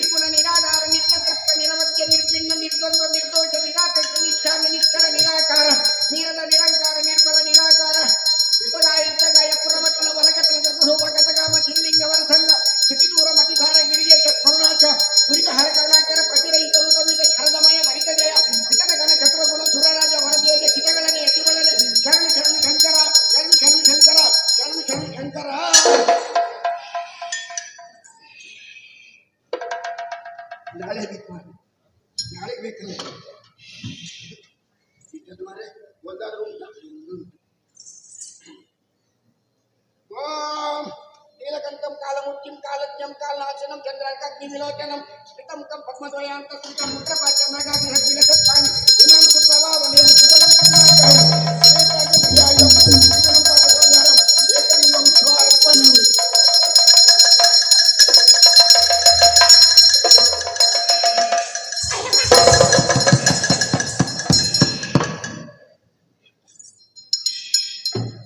¿Qué por ಚಂದ್ರಾಕಾಗ್ನಿ ವಿಲೋಚನಂ ಸ್ಮಿತಮುಖಂ ಪದ್ಮದ್ವಯಾಂತ ಸ್ಮಿತಂ ಮುದ್ರಪಾಚ ಮೃಗಾದಿ ಹದ್ವಿಲಸತ್ತಾನಿ Imam ಸುಪ್ರಭಾವನೇಂ ಸುತಲಂ ಕಟಾಕಂ ಏಕಾಗ್ನಿಯಾಯಂ ಸುತಲಂ ಪಾಪಸಂಹಾರಂ ಏಕಬಿಂಬಂ ಶಿವಾರ್ಪಣಂ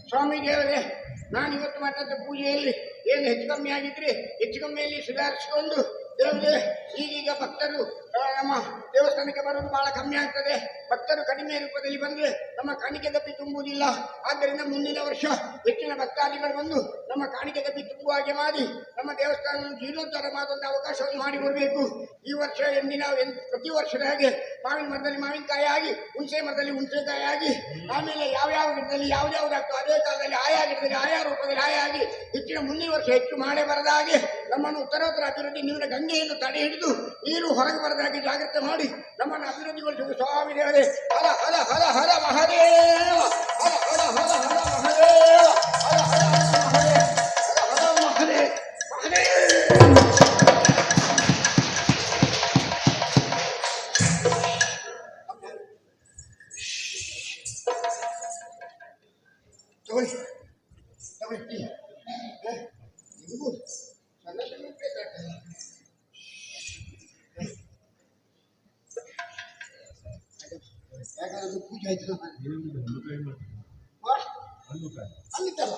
ಸ್ವಾಮಿ ದೇವರೇ ನಾನು ಇವತ್ತು ಮಾಡಿದ ಪೂಜೆಯಲ್ಲಿ ಏನು ಹೆಚ್ಚು ಕಮ್ಮಿ ಆಗಿದ್ರೆ ಹೆಚ್ಚು ಕಮ್ಮಿಯಲ್ಲಿ ಸುಧಾರಿಸಿಕೊಂಡು ಈಗೀಗ ಭಕ್ತರು ನಮ್ಮ ದೇವಸ್ಥಾನಕ್ಕೆ ಬರೋದು ಬಹಳ ಕಮ್ಮಿ ಆಗ್ತದೆ. ಭಕ್ತರು ಕಡಿಮೆ ರೂಪದಲ್ಲಿ ಬಂದ್ರೆ ನಮ್ಮ ಕಾಣಿಕೆ ತಪ್ಪಿ ತುಂಬುವುದಿಲ್ಲ. ಆದ್ದರಿಂದ ಮುಂದಿನ ವರ್ಷ ಹೆಚ್ಚಿನ ಭಕ್ತಾದಿಗಳು ಬಂದು ನಮ್ಮ ಕಾಣಿಕೆ ಗತಿ ತುಂಬುವ ಹಾಗೆ ಮಾಡಿ ನಮ್ಮ ದೇವಸ್ಥಾನ ಜೀರ್ಣೋದ್ಧಾರ ಮಾಡುವಂತ ಅವಕಾಶವನ್ನು ಮಾಡಿಕೊಡಬೇಕು ಈ ವರ್ಷ ಎಂದಿನ ಪ್ರತಿ ವರ್ಷದ ಹಾಗೆ ಮಾವಿನ ಮರದಲ್ಲಿ ಮಾವಿನಕಾಯಿ ಆಗಿ, ಹುಣಸೆ ಮರದಲ್ಲಿ ಹುಣಸೆಕಾಯಿ ಆಗಿ, ಆಮೇಲೆ ಯಾವ್ಯಾವ ಗಿಡದಲ್ಲಿ ಯಾವ್ದಾವ್ದಾಗ್ತೋ ಅದೇ ಕಾಲದಲ್ಲಿ ಆಯಾ ಗಿಡದಲ್ಲಿ ಆಯಾ ರೂಪದಲ್ಲಿ ಆಯಾ ಆಗಿ, ಹೆಚ್ಚಿನ ಮುಂದಿನ ವರ್ಷ ಹೆಚ್ಚು ಮಾಡೇ ಬರದ ಹಾಗೆ ನಮ್ಮನ್ನು ಉತ್ತರೋತ್ತರ ಅಭಿವೃದ್ಧಿ ನೀರಿನ ಗಂಗೆಯನ್ನು ತಡೆ ಹಿಡಿದು ನೀರು ಹೊರಗೆ ಬರದ ಹಾಗೆ ಜಾಗ್ರತೆ ಮಾಡಿ ನಮ್ಮನ್ನು ಅಭಿವೃದ್ಧಿಗೊಳಿಸಬೇಕು ಸ್ವಾಮಿ ದೇವರೇ. ಹರ ಹರ ಹರ ಹರ ಮಹಾದೇವ. ಹರ ಹರ ಹರ ಹರ ಮಹಾದೇವ. ಪೂಜೆ ಆಯ್ತು ಅಲ್ಲಿತ್ತಲ್ಲ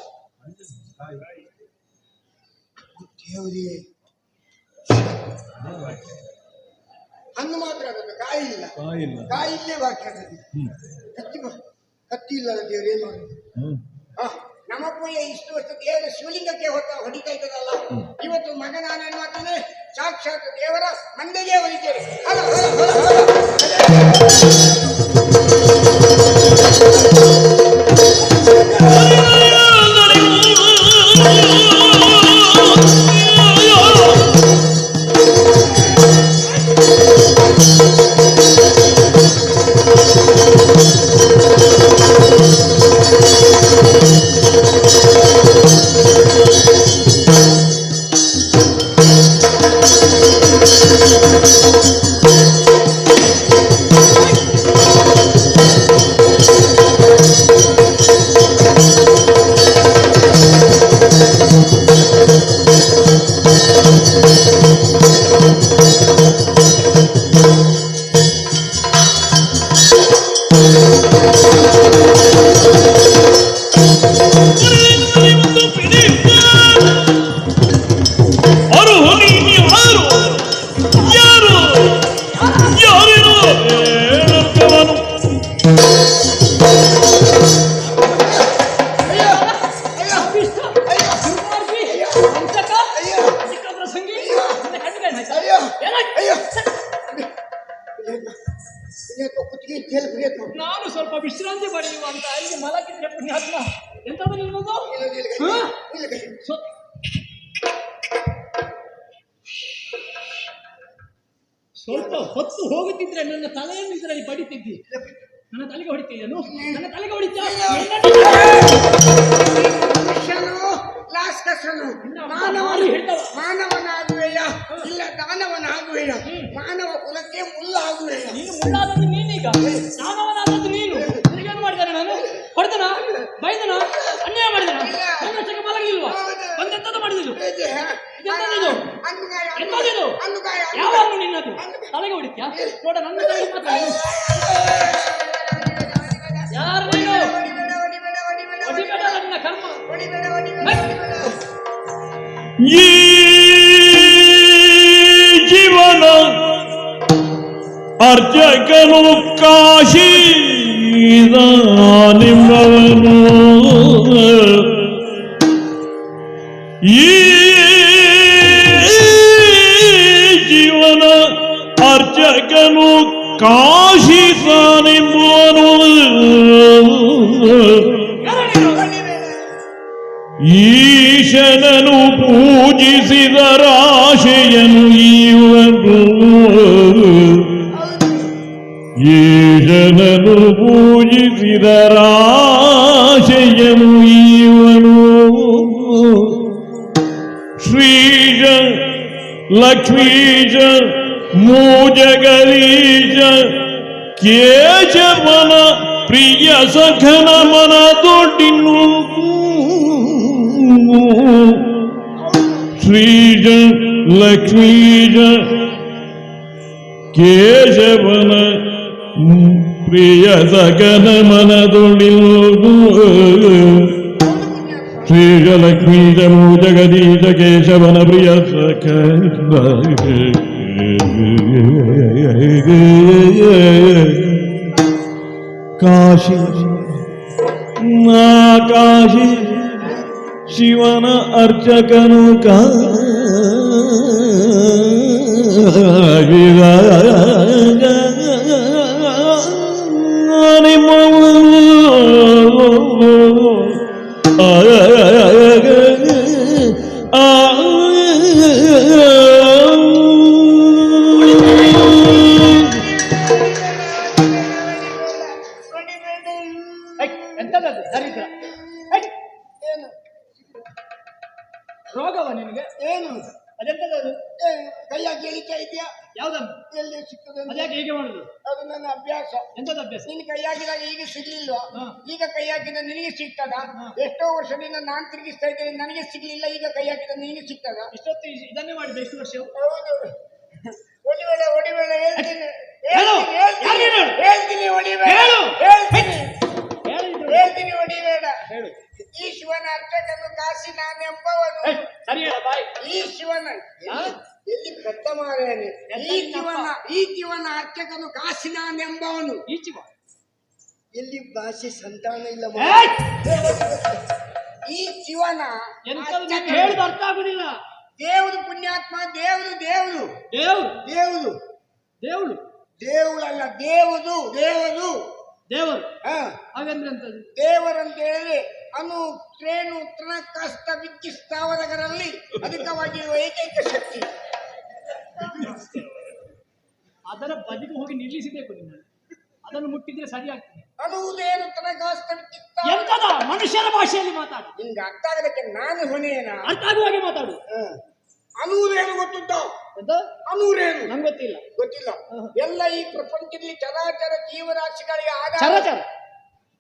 ದೇವರೇ ಹಣ್ಣು ಮಾತ್ರ ಅದನ್ನು ಕಾಯಿ ಇಲ್ಲ ಕಾಯಿ ಇಲ್ಲೇ ಬಾಕಿ ಆಗ್ತದೆ ಕತ್ತಿ ಕತ್ತಿ ಇಲ್ಲ ದೇವ್ರು ಏನು ಮಾಡುದು ಹ್ಮ್. ಆ, ನಮ್ಮ ಪೂಜೆ ಇಷ್ಟು ವರ್ಷ ದೇವರ ಶಿವಲಿಂಗಕ್ಕೆ ಹೊತ್ತ ಹೊಡಿತಾ ಇದ್ದದಲ್ಲ ಇವತ್ತು ಮಗ ನಾನು ಮಾಡ್ತೇನೆ ಸಾಕ್ಷಾತ್ ದೇವರ ಮಂದೆಗೆ ಹೊಡಿತೇನೆ thank you. ಇಲ್ಲ ಇಲ್ಲ ಸ್ವ- ಸ್ವಲ್ಪ ಹೊತ್ತು ಹೋಗುತ್ತಿದ್ರೆ ನನ್ನ ತಲೆಯನ್ನು ಇದರಲ್ಲಿ ಬಡಿತಿದ್ದಿ. ನನ್ನ ತಲೆಗೆ ಹೊಡಿತೀಯನು ನನ್ನ ತಲೆಗೆ ಹೊಡಿತಾ? ಮಾನವ. ಮಾನವನಾಗುವೆಯ. ಇಲ್ಲ ದಾನವನಾಗುವೆಯ. ಮಾನವ ಕುಲಕ್ಕೆ ಮುಲ್ಲಾಗುವೆಯ ನೀನು ಮುಳ್ಳಾದದ್ದು ನೀನೀಗ. ನಾನವನಾದದ್ದು ನೀನು ನಿನಗೇನು ಮಾಡಿದ್ದಾನೆ ನಾನು ಹೊಡೆದನ ಬೈದನ ಅನ್ಯಾಯ ಮಾಡಿದನ ನನ್ನ ಚಕ್ಕೆ ಮಲಗಿಲ್ವಾ ಬಂದೆಂತದ್ದು ಮಾಡಿದ್ದು ಎಂತದಿದು? ಎಂತದಿದು? ಯಾವಾಗ ನಿನ್ನದು ತಲೆಗೆ ಹೊಡಿತ್ಯಾ? ನೋಡ ನನ್ನ ತಲೆಗೆ ಯಾರು ನೀನು? ನನ್ನ ಕರ್ಮ. ಈ ಜೀವನ ಅರ್ಚಕನು ಕಾಶಿ ನಿಂಬವನು ಈಶನನು ಪೂಜಿಸಿದ ರಾಶೆಯನು ಇವನು ಈಶನನು ಪೂಜಿಸಿದ ರಾಶೆಯನು ಇವನು ಶ್ರೀಜ, ಲಕ್ಷ್ಮೀಜ, ಮೂಜಗಲೀಜ ಕೇಶವನ ಪ್ರಿಯ ಸಖನ ಮನ ದೊಡ್ಡಿನು ಶ್ರೀಜ ಲಕ್ಷ್ಮೀಜ ಕೇಶವನ ಪ್ರಿಯ ಸಖನ ಮನದೊಡಿನು ಶ್ರೀಜಲಕ್ಷ್ಮೀಜ ಮೂಜಗದೀಶ ಕೇಶವನ ಪ್ರಿಯ ಸಖ ಕಾಶಿ ನಾ ಕಾಶಿ ಶಿವನ ಅರ್ಚಕನು ಐ, ಇದೆಯಾ ಯಾವ್ದನ್ನು ಎಲ್ಲಿ ಸಿಗ್ತದೆ ಅಂತ? ಅದ್ಯಾಕೆ ಹೀಗೆ ಮಾಡುದು ಅದು ನನ್ನ ಅಭ್ಯಾಸ ಎಂತದ ಅಭ್ಯಾಸ ನಿನ್ ಕೈ ಹಾಕಿದಾಗ ಈಗ ಸಿಗ್ಲಿಲ್ಲ ಹಾ. ಈಗ ಕೈ ಹಾಕಿದ ನಿನಗೆ ಸಿಗ್ತದ ಹಾ. ಎಷ್ಟೋ ವರ್ಷದಿಂದ ನಾನ್ ತಿರುಗಿಸ್ತಾ ಇದ್ದೇನೆ ನನಗೆ ಸಿಗ್ಲಿಲ್ಲ ಈಗ ಕೈ ಹಾಕಿದ ನಿನಗೆ ಸಿಗ್ತದ ಇಷ್ಟೊತ್ತು ಇ- ಇದನ್ನೇ ಮಾಡಿದ ಎಷ್ಟು ವರ್ಷ ಹೌದು ಒಡಿಬೇಡ ಒಡಿಬೇಡ ಹೇಳ್ತೀನಿ ಹೇಳು. ಹೇಳ್ತೀನಿ, ಯಾರಿಗೆ ಹೇಳ್ತೀನಿ ಹೇಳು? ಹೇಳ್ತೀನಿ ಒಡಿಬೇಡ ಕತ್ತ ಮಾರೇನೆ ಈ ಜೀವನ ಈ ಶಿವನ ಅರ್ಚಕನು ಕಾಶಿನ ಎಂಬವನು. ಈ ಜೀವ. ಎಲ್ಲಿ ಭಾಷೆ ಸಂತಾನ ಇಲ್ಲ! ಈ ಶಿವನ. ನಿಮ್ಗೆ ಹೇಳಿದ ಅರ್ಥ ಆಗುದಿಲ್ಲ. ದೇವರು ಪುಣ್ಯಾತ್ಮ ದೇವರು ದೇವರು. ದೇವ್ರು. ದೇವರು. ದೇವಳು. ದೇವಳಲ್ಲ ದೇವುದು ದೇವರು. ದೇವರು. ಹ. ಹಾಗಂದ್ರೆ ದೇವರಂತ ಹೇಳಿದ್ರೆ ಅನು ತ್ರೇಣು ತೃಣ ಕಷ್ಟ ಬಿಚ್ಚಿ ಸ್ಥಾವರಗಳಲ್ಲಿ ಅಧಿಕವಾಗಿರುವ ಏಕೈಕ ಶಕ್ತಿ. ಅದರ ಬದಿಗೆ ಹೋಗಿ ನಿಲ್ಲಿಸಬೇಕು ನಿನ್ನ ಅದನ್ನು ಮುಟ್ಟಿದ್ರೆ ಸರಿ ಆಗ್ತದೆ ಎಂತದ ಮನುಷ್ಯರ ಭಾಷೆಯಲ್ಲಿ ಮಾತಾಡು. ನಿಮ್ಗೆ ಅರ್ಥ ಆಗಲಿಕ್ಕೆ ನಾನು ಹೊಣೆಯನ? ಅರ್ಥ ಆಗುವ ಹಾಗೆ ಮಾತಾಡು. ಅನೂರೇನು ಗೊತ್ತುಂಟ? ಅನೂರೇನು ಅನುರೇನು? ನಂಗೆ ಗೊತ್ತಿಲ್ಲ. ಗೊತ್ತಿಲ್ಲ. ಎಲ್ಲ ಈ ಪ್ರಪಂಚದಲ್ಲಿ ಚರಾಚರ ಜೀವರಾಶಿಗಳಿಗೆ ಆಗ ಚರಾಚರ? ಚರ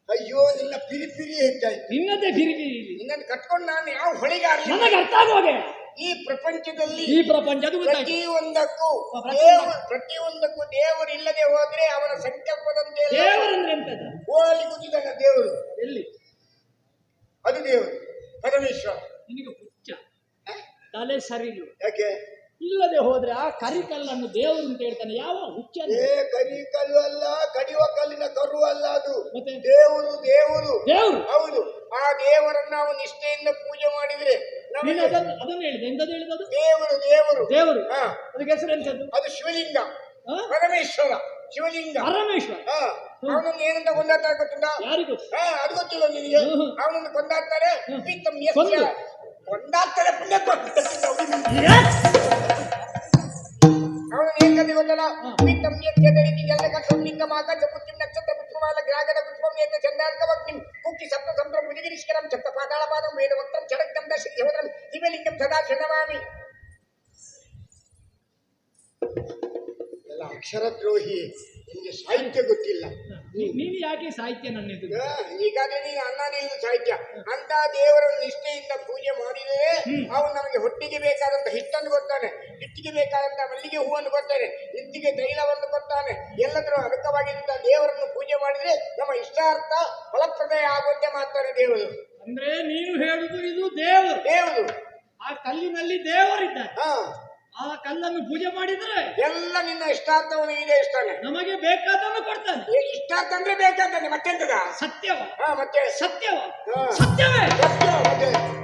ಅಯ್ಯೋ ನಿನ್ನ ಪಿರಿಪಿರಿ ಪಿರಿ ಹೆಚ್ಚಾಯ್ತು. ನಿನ್ನದೇ ಪಿರಿಪಿರಿ ನಿನ್ನನ್ನು ಕಟ್ಕೊಂಡು ನಾನು ಯಾವ ಹೊಳಿಗಾರ ನನಗೆ ಅರ್ಥ ಹಾಗೆ. ಈ ಪ್ರಪಂಚದಲ್ಲಿ ಈ ಪ್ರಪಂಚ ಪ್ರತಿಯೊಂದಕ್ಕೂ ಪ್ರತಿಯೊಂದು- ಪ್ರತಿಯೊಂದಕ್ಕೂ ದೇವರು ಇಲ್ಲದೆ ಹೋದ್ರೆ ಅವನ ಸಂಕಲ್ಪದಂತೆ ದೇವರಂದ್ರೆ ಎಂತದ ಕುದಿದನ ದೇವರು. ಎಲ್ಲಿ? ಅದು ದೇವರು. ಪರಮೇಶ್ವರ. ನಿನಗೆ ಹುಚ್ಚ. ತಲೆ ಸರಿ ಯಾಕೆ? ಇಲ್ಲದೆ ಹೋದ್ರೆ ಆ ಕರಿಕಲ್ಲನ್ನು ದೇವರು ಅಂತ ಹೇಳ್ತಾನೆ. ಯಾವ ಹುಚ್ಚ? ಏ ಕರಿ ಕಲ್ಲು ಅಲ್ಲ ಕಡಿಯುವ ಕಲ್ಲಿನ ಕರು ಅಲ್ಲ ಅದು. ದೇವರು ದೇವರು. ದೇವರು? ಹೌದು. ಆ ದೇವರನ್ನ ಅವನು ನಿಷ್ಠೆಯಿಂದ ಪೂಜೆ ನೀನು ಅದನ್ನು ಅದನ್ನು ಹೇಳಿದೆ. ಎಂತದ್ದು ಹೇಳಿದದು ದೇವರು ದೇವರು. ದೇವರು. ಅದಕ್ಕೆ ಹೆಸರು ಎಂತದ್ದು? ಅದು ಶಿವಲಿಂಗ? ಪರಮೇಶ್ವರ ಶಿವಲಿಂಗ. ಪರಮೇಶ್ವರ. ಅವನನ್ನು ಏನಂತ ಕೊಂದಾಡ್ತಾರೆ ಗೊತ್ತುಂಟಾ? ಯಾರಿಗೂ ಹಾ ಅದು ಗೊತ್ತಿಲ್ಲ ನಿನಗೆ. ಅವನನ್ನು ಕೊಂದಾಡ್ತಾರೆ. ಕೊಂದಾಡ್ತಾರೆ ಪುಣ್ಯ ಅವನು ಏನ್ ಕತೆ ಗೊತ್ತಲ್ಲ? ಹ್ಮ್. ಪ್ರೀತಮ್ ಯಸ್ಯದ ರೀತಿ ಎಲ್ಲ ಕಟ್ಟುಂ ಲಿಂಗ ಮಾಕ ಜಪುತ್ತಿಂ ನಕ್ಷತ್ರ ಪುಷ್ಪಮಾಲ ಗ್ರಾಗದ ಪುಷ್ಪಂ ಏತ ಚಂದಾರ್ಕ ವಗ್ನಿಂ ಕುಕ್ಕಿ ಸಪ್ತ ಸಂಭ್ರಮ ಮುನಿಗಿರಿಷ್ಕರಂ ಚಪ್ತ ಪಾತಾಳ ಪಾದಂ ವೇದ ವಕ್ರಂ ಚಡಕ್ತಂ ದೇವತಂ ಸದಾ ಶತಮಾನಿ ಎಲ್ಲ ಅಕ್ಷರ ದ್ರೋಹಿ ನಿಮಗೆ ಸಾಹಿತ್ಯ ಗೊತ್ತಿಲ್ಲ. ನೀವು ನೀನು ಯಾಕೆ ಸಾಹಿತ್ಯ ನನ್ನ ಈಗಾಗಲೇ ನೀನು ಅನ್ನ ನಿಲ್ಲು ಸಾಹಿತ್ಯ. ಅಂತ ದೇವರನ್ನು ನಿಷ್ಠೆಯಿಂದ ಪೂಜೆ ಮಾಡಿದರೆ ಅವನು ನಮಗೆ ಹೊಟ್ಟಿಗೆ ಬೇಕಾದಂತ ಹಿಟ್ಟನ್ನು ಕೊಡ್ತಾನೆ ಹಿಟ್ಟಿಗೆ ಬೇಕಾದಂತ ಮಲ್ಲಿಗೆ ಹೂವನ್ನು ಕೊಡ್ತಾನೆ ಹಿಟ್ಟಿಗೆ ತೈಲವನ್ನು ಕೊಡ್ತಾನೆ ಎಲ್ಲದರ ಅಡಕವಾಗಿದ್ದ ದೇವರನ್ನು ಪೂಜೆ ಮಾಡಿದ್ರೆ ನಮ್ಮ ಇಷ್ಟಾರ್ಥ ಫಲಪ್ರದಾಯ ಆಗುವಂತೆ ಮಾಡ್ತಾನೆ ದೇವರು. ಅಂದ್ರೆ ನೀನು ಹೇಳುದು ಇದು ದೇವರು. ದೇವರು. ಆ ಕಲ್ಲಿನಲ್ಲಿ ದೇವರಿದ್ದಾರೆ. ಆ ಕಲ್ಲನ್ನು ಪೂಜೆ ಮಾಡಿದ್ರೆ ಎಲ್ಲ ನಿನ್ನ ಇಷ್ಟಾರ್ಥವನ್ನು ಇಷ್ಟ ನಮಗೆ ಬೇಕಾದನ್ನು ಕೊಡ್ತಾನೆ. ಇಷ್ಟಾರ್ಥ ಅಂದ್ರೆ ಬೇಕಾದ ಮತ್ತೆಂತದ? ಸತ್ಯವ. ಹಾ ಮತ್ತೆ? ಸತ್ಯವ. ಸತ್ಯವೇ. ಸತ್ಯವ